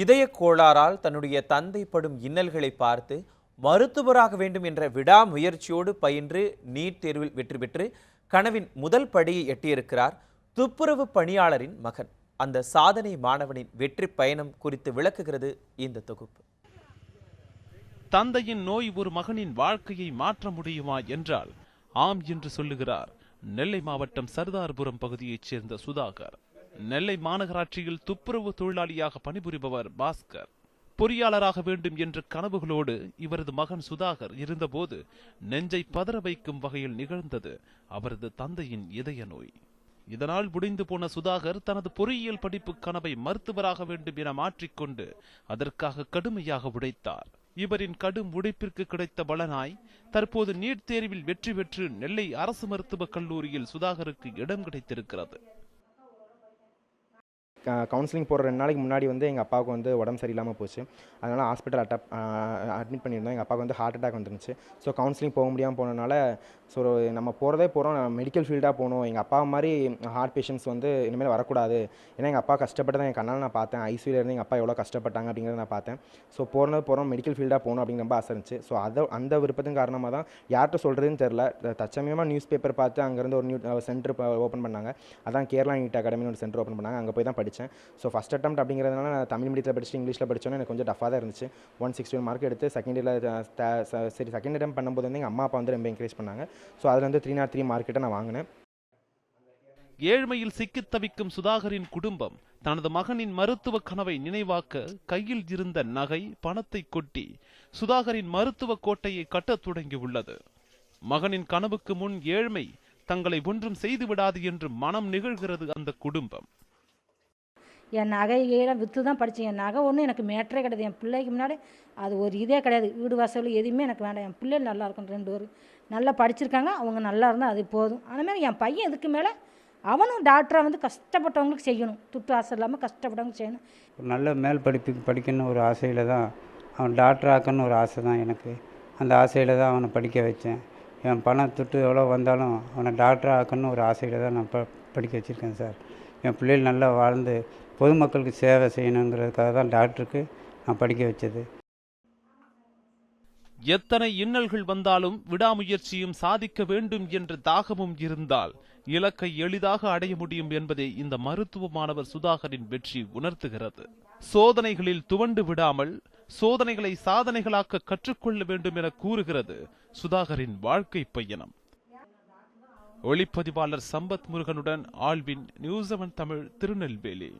இதய கோளாறால் தன்னுடைய தந்தை படும் இன்னல்களை பார்த்து மருத்துவராக வேண்டும் என்ற விடாமுயற்சியோடு பயின்று நீட் தேர்வில் வெற்றி பெற்று கனவின் முதல் படியை எட்டியிருக்கிறார் துப்புரவு பணியாளரின் மகன். அந்த சாதனை மாணவனின் வெற்றி பயணம் குறித்து விளக்குகிறது இந்த தொகுப்பு. தந்தையின் நோய் ஒரு மகனின் வாழ்க்கையை மாற்ற முடியுமா என்றால் ஆம் என்று சொல்லுகிறார் நெல்லை மாவட்டம் சர்தார்புரம் பகுதியைச் சேர்ந்த சுதாகர். நெல்லை மாநகராட்சியில் துப்புரவு தொழிலாளியாக பணிபுரிபவர் பாஸ்கர். பொறியாளராக வேண்டும் என்ற கனவுகளோடு இவரது மகன் சுதாகர் இருந்தபோது நெஞ்சை பதற வைக்கும் வகையில் நிகழ்ந்தது அவரது தந்தையின் இதய நோய். இதனால் முடிந்து போன சுதாகர் தனது பொறியியல் படிப்பு கனவை மருத்துவராக வேண்டும் என மாற்றிக்கொண்டு அதற்காக கடுமையாக உழைத்தார். இவரின் கடும் உழைப்பிற்கு கிடைத்த பலனாய் தற்போது நீட் தேர்வில் வெற்றி பெற்று நெல்லை அரசு மருத்துவக் கல்லூரியில் சுதாகருக்கு இடம் கிடைத்திருக்கிறது. கவுன்சிலிங் போகிற ரெண்டு நாளைக்கு முன்னாடி வந்து எங்கள் அப்பாவுக்கு வந்து உடம்பு சரியில்லாமல் போச்சு. அதனால் ஹாஸ்பிட்டல் அட்டப் அட்மிட் பண்ணியிருந்தோம். எங்கள் அப்பாவுக்கு வந்து ஹார்ட் அட்டாக் வந்துருந்துச்சு. ஸோ கவுன்சிலிங் போக முடியாமல் போனனால ஸோ நம்ம போகிறதே போகிறோம் மெடிக்கல் ஃபீல்டாக போகணும். எங்கள் அப்பா மாதிரி ஹார்ட் பேஷண்ட்ஸ் வந்து இனிமேல் வரக்கூடாது. ஏன்னா எங்கள் அப்பா கஷ்டப்பட்டு தான் என் கண்ணால் நான் பார்த்தேன். ஐசியூலேருந்து எங்கள் அப்பா எவ்வளோ கஷ்டப்பட்டாங்க அப்படிங்கிறத நான் பார்த்தேன். ஸோ போகிறது போகிறோம் மெடிக்கல் ஃபீல்டாக போகணும் அப்படிங்கிற ரொம்ப ஆசை இருந்துச்சு. ஸோ அதை அந்த விருப்பத்தின் காரணமாக தான் யார்கிட்ட சொல்கிறதுன்னு தெரில தச்சமயமாக நியூஸ் பேப்பர் பார்த்து அங்கேருந்து ஒரு நியூ சென்டர் ஓப்பன் பண்ணாங்க. அதான் கேரளா நீட் அகாடமின்னு ஒரு சென்டர் ஓப்பன் பண்ணாங்க. அங்கே போய் தான் படித்தேன். ஸோ ஃபஸ்ட் அட்டம் அப்படிங்கிறதுனால நான் தமிழ் மீடியத்தில் படிச்சுட்டு இங்கிலீஷில் படித்தோன்னே எனக்கு கொஞ்சம் டஃபாக தான் இருந்துச்சு. ஒன் சிக்ஸ்டி ஒன் மார்க் எடுத்து செகண்ட் இயரில் சரி செகண்ட் அட்டம் பண்ணும்போது வந்து எங்கள் அம்மா அப்பா வந்து ரொம்ப என்கரேஜ் பண்ணாங்க. ஸோ அதில் வந்து த்ரீ நாட் த்ரீ மார்க்கெட்டை நான் வாங்கினேன். ஏழ்மையில் சிக்கித் தவிக்கும் சுதாகரின் குடும்பம் தனது மகனின் மருத்துவ கனவை நினைவாக்க கையில் இருந்த நகை பணத்தை கொட்டி சுதாகரின் மருத்துவ கோட்டையை கட்டத் தொடங்கியுள்ளது மகனின் கனவுக்கு முன் ஏழ்மை தங்களை ஒன்றும் செய்து விடாது என்று மனம் நிகழ்கிறது அந்த குடும்பம். என் நகையெல்லாம் விற்று தான் படித்தேன் என் நகை ஒன்றும் எனக்கு மேட்டரே கிடையாது. என் பிள்ளைக்கு முன்னாடி அது ஒரு இதே கிடையாது. வீடு வாசல் எதுவுமே எனக்கு வேண்டாம். என் பிள்ளைகள் நல்லா இருக்கும் ரெண்டு பேரும் நல்லா படிச்சிருக்காங்க. அவங்க நல்லா இருந்தால் அது போதும். அந்த என் பையன் இதுக்கு மேலே அவனும் டாக்டராக வந்து கஷ்டப்பட்டவங்களுக்கு செய்யணும். துட்டு ஆசை இல்லாமல் கஷ்டப்பட்டவங்க செய்யணும். ஒரு நல்ல மேல் படிப்புக்கு படிக்கணும்னு ஒரு ஆசையில் தான் அவன் டாக்டர் ஆக்கணும்னு ஒரு ஆசை தான் எனக்கு. அந்த ஆசையில் தான் அவனை படிக்க வச்சேன். என் பணம் துட்டு எவ்வளோ வந்தாலும் அவனை டாக்டர் ஆக்கணும்னு ஒரு ஆசையில் தான் நான் ப படிக்க வச்சுருக்கேன் சார். என் பிள்ளைகள் நல்லா வாழ்ந்து பொதுமக்களுக்கு சேவை செய்யணுங்கிறதுக்காக தான் டாக்டருக்கு நான் படிக்க வச்சது. எத்தனை இன்னல்கள் வந்தாலும் விடாமுயற்சியும் சாதிக்க வேண்டும் என்ற தாகமும் இருந்தால் இலக்கை எளிதாக அடைய முடியும் என்பதை இந்த மருத்துவ மாணவர் சுதாகரின் வெற்றி உணர்த்துகிறது. சோதனைகளில் துவண்டு விடாமல் சோதனைகளை சாதனைகளாக்க கற்றுக்கொள்ள வேண்டும் என கூறுகிறது சுதாகரின் வாழ்க்கை பயணம். ஒளிப்பதிவாளர் Sampath முருகனுடன் Alvin news seven Tamil Tirunelveli.